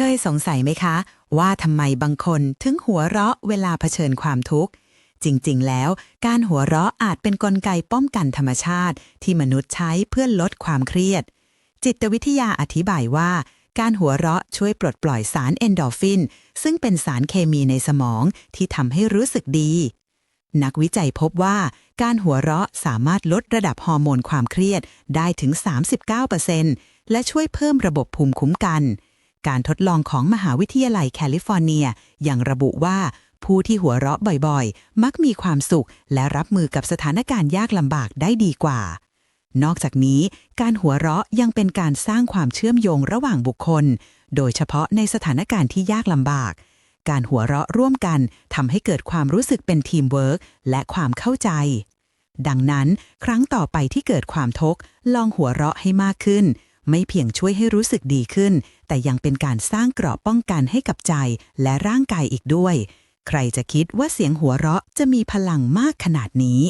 เคยสงสัยไหมคะ ว่าทำไมบางคนถึงหัวเราะเวลาเผชิญความทุกข์ จริงๆ แล้ว การหัวเราะอาจเป็นนกลไกป้องกันธรรมชาติ ที่มนุษย์ใช้เพื่อลดความเครียด จิตวิทยาอธิบายว่า การหัวเราะช่วยปลดปล่อยสารเอนโดฟิน ซึ่งเป็นสารเคมีในสมองที่ทำให้รู้สึกดี นักวิจัยพบว่าการหัวเราะสามารถลดระดับฮอร์โมนความเครียดได้ถึง 39%และช่วยเพิ่มระบบภูมิคุ้มกัน การทดลองของมหาวิทยาลัยแคลิฟอร์เนียยังระบุว่า ผู้ที่หัวเราะบ่อยๆ มักมีความสุข และรับมือกับสถานการณ์ยากลำบากได้ดีกว่า นอกจากนี้ การหัวเราะยังเป็นการสร้างความเชื่อมโยงระหว่างบุคคล โดยเฉพาะในสถานการณ์ที่ยากลำบาก การหัวเราะร่วมกันทำให้เกิดความรู้สึกเป็นทีมเวิร์กและความเข้าใจดังนั้น ครั้งต่อไปที่เกิดความทุกข์ลองหัวเราะให้มากขึ้น ไม่เพียงช่วยให้รู้สึกดีขึ้น แต่ยังเป็นการสร้างเกราะป้องกันให้กับใจและร่างกายอีกด้วย ใครจะคิดว่าเสียงหัวเราะจะมีพลังมากขนาดนี้